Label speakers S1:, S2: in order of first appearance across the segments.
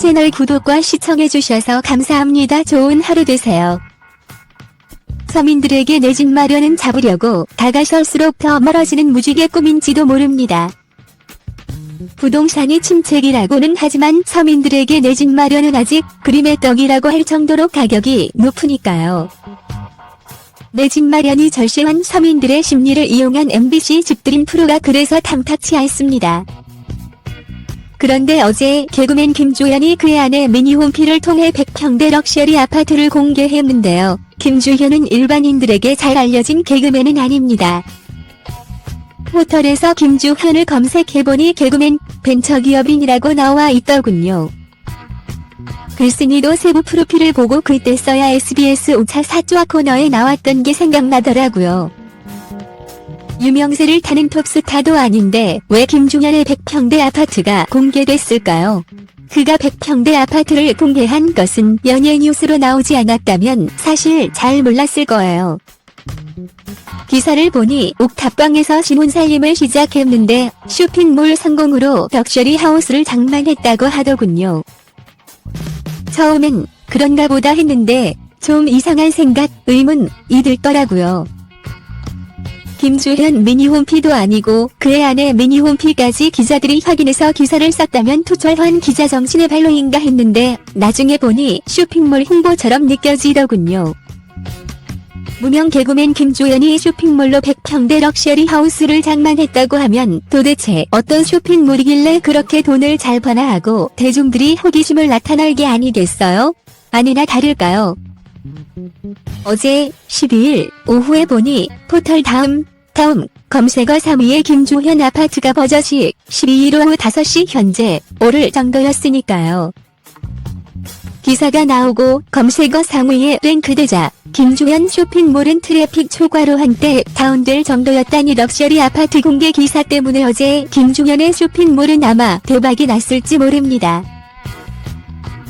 S1: 채널 구독과 시청해주셔서 감사합니다. 좋은 하루 되세요. 서민들에게 내 집 마련은 잡으려고 다가설수록 더 멀어지는 무지개 꿈인지도 모릅니다. 부동산이 침체기라고는 하지만 서민들에게 내 집 마련은 아직 그림의 떡이라고 할 정도로 가격이 높으니까요. 내 집 마련이 절실한 서민들의 심리를 이용한 MBC 집드림 프로가 그래서 탐탁치 않습니다. 그런데 어제 개그맨 김주현이 그의 아내 미니홈피를 통해 100평대 럭셔리 아파트를 공개했는데요. 김주현은 일반인들에게 잘 알려진 개그맨은 아닙니다. 포털에서 김주현을 검색해보니 개그맨 벤처기업인이라고 나와 있더군요. 글쓴이도 세부 프로필을 보고 그때서야 SBS 5차 사주와 코너에 나왔던 게 생각나더라고요. 유명세를 타는 톱스타도 아닌데 왜 김중현의 100평대 아파트가 공개됐을까요? 그가 100평대 아파트를 공개한 것은 연예 뉴스로 나오지 않았다면 사실 잘 몰랐을 거예요. 기사를 보니 옥탑방에서 신혼 살림을 시작했는데 쇼핑몰 성공으로 벽셔리 하우스를 장만했다고 하더군요. 처음엔 그런가 보다 했는데 좀 이상한 생각, 의문 이 들더라고요. 김주현 미니홈피도 아니고 그의 아내 미니홈피까지 기자들이 확인해서 기사를 썼다면 투철한 기자 정신의 발로인가 했는데 나중에 보니 쇼핑몰 홍보처럼 느껴지더군요. 무명 개그맨 김주현이 쇼핑몰로 100평대 럭셔리 하우스를 장만했다고 하면 도대체 어떤 쇼핑몰이길래 그렇게 돈을 잘 버나 하고 대중들이 호기심을 나타날게 아니겠어요? 아니나 다를까요? 어제 12일 오후에 보니 포털 다음 다음 검색어 3위에 김주현 아파트가 버젓이 12일 오후 5시 현재 오를 정도였으니까요. 기사가 나오고 검색어 상위에 랭크되자 김주현 쇼핑몰은 트래픽 초과로 한때 다운될 정도였다니 럭셔리 아파트 공개 기사 때문에 어제 김주현의 쇼핑몰은 아마 대박이 났을지 모릅니다.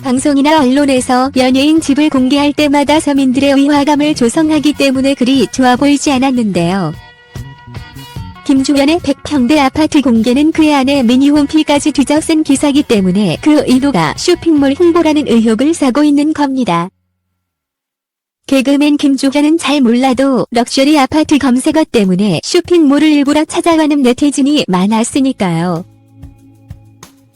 S1: 방송이나 언론에서 연예인 집을 공개할 때마다 서민들의 위화감을 조성하기 때문에 그리 좋아 보이지 않았는데요. 김주현의 100평대 아파트 공개는 그의 아내 미니홈피까지 뒤적쓴 기사기 때문에 그 의도가 쇼핑몰 홍보라는 의혹을 사고 있는 겁니다. 개그맨 김주현은 잘 몰라도 럭셔리 아파트 검색어 때문에 쇼핑몰을 일부러 찾아가는 네티즌이 많았으니까요.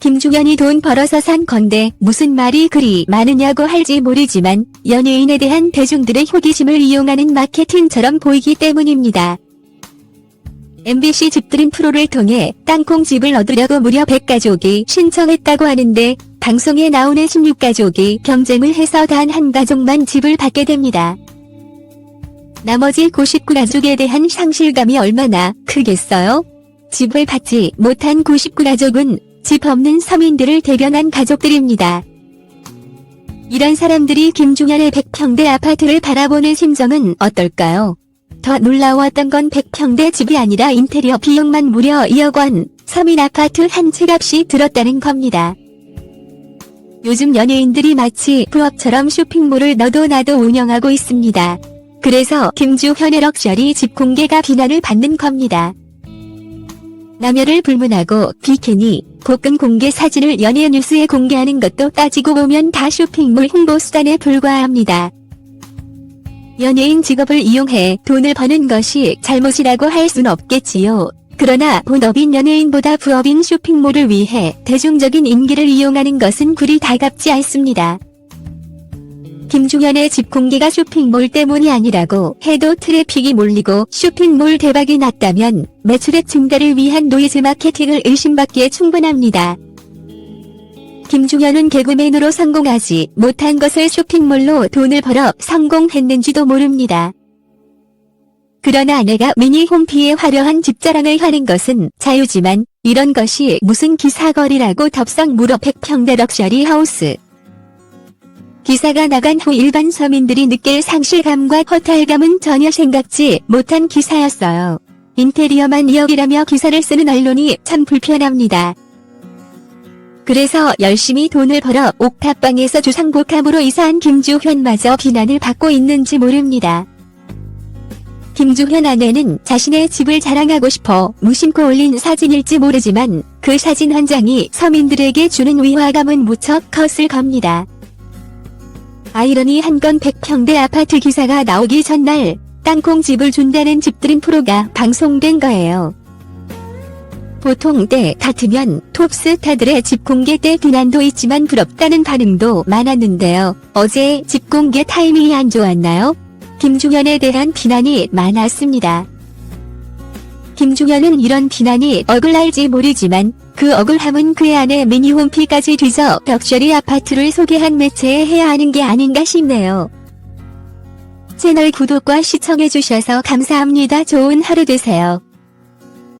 S1: 김주현이 돈 벌어서 산 건데 무슨 말이 그리 많으냐고 할지 모르지만 연예인에 대한 대중들의 호기심을 이용하는 마케팅처럼 보이기 때문입니다. MBC 집들인 프로를 통해 땅콩집을 얻으려고 무려 100가족이 신청했다고 하는데 방송에 나오는 16가족이 경쟁을 해서 단 한 가족만 집을 받게 됩니다. 나머지 99가족에 대한 상실감이 얼마나 크겠어요? 집을 받지 못한 99가족은 집 없는 서민들을 대변한 가족들입니다. 이런 사람들이 김중현의 100평대 아파트를 바라보는 심정은 어떨까요? 더 놀라웠던 건 100평대 집이 아니라 인테리어 비용만 무려 2억 원, 서민 아파트 한 채 값이 들었다는 겁니다. 요즘 연예인들이 마치 부업처럼 쇼핑몰을 너도 나도 운영하고 있습니다. 그래서 김주현의 럭셔리 집 공개가 비난을 받는 겁니다. 남녀를 불문하고 비키니, 복근 공개 사진을 연예 뉴스에 공개하는 것도 따지고 보면 다 쇼핑몰 홍보 수단에 불과합니다. 연예인 직업을 이용해 돈을 버는 것이 잘못이라고 할 순 없겠지요. 그러나 본업인 연예인보다 부업인 쇼핑몰을 위해 대중적인 인기를 이용하는 것은 그리 달갑지 않습니다. 김중현의 집 공개가 쇼핑몰 때문이 아니라고 해도 트래픽이 몰리고 쇼핑몰 대박이 났다면 매출액 증대를 위한 노이즈 마케팅을 의심받기에 충분합니다. 김중현은 개그맨으로 성공하지 못한 것을 쇼핑몰로 돈을 벌어 성공했는지도 모릅니다. 그러나 아내가 미니 홈피에 화려한 집자랑을 하는 것은 자유지만 이런 것이 무슨 기사거리라고 덥석 물어 100평대 럭셔리 하우스. 기사가 나간 후 일반 서민들이 느낄 상실감과 허탈감은 전혀 생각지 못한 기사였어요. 인테리어만 2억이라며 기사를 쓰는 언론이 참 불편합니다. 그래서 열심히 돈을 벌어 옥탑방에서 주상복합으로 이사한 김주현마저 비난을 받고 있는지 모릅니다. 김주현 아내는 자신의 집을 자랑하고 싶어 무심코 올린 사진일지 모르지만 그 사진 한 장이 서민들에게 주는 위화감은 무척 컸을 겁니다. 아이러니한 건 100평대 아파트 기사가 나오기 전날 땅콩 집을 준다는 집들인 프로가 방송된 거예요. 보통 때 같으면 톱스타들의 집 공개 때 비난도 있지만 부럽다는 반응도 많았는데요. 어제 집 공개 타이밍이 안 좋았나요? 김중현에 대한 비난이 많았습니다. 김중현은 이런 비난이 억울할지 모르지만 그 억울함은 그의 아내 미니홈피까지 뒤져 벽셔리 아파트를 소개한 매체에 해야 하는 게 아닌가 싶네요. 채널 구독과 시청해주셔서 감사합니다. 좋은 하루 되세요.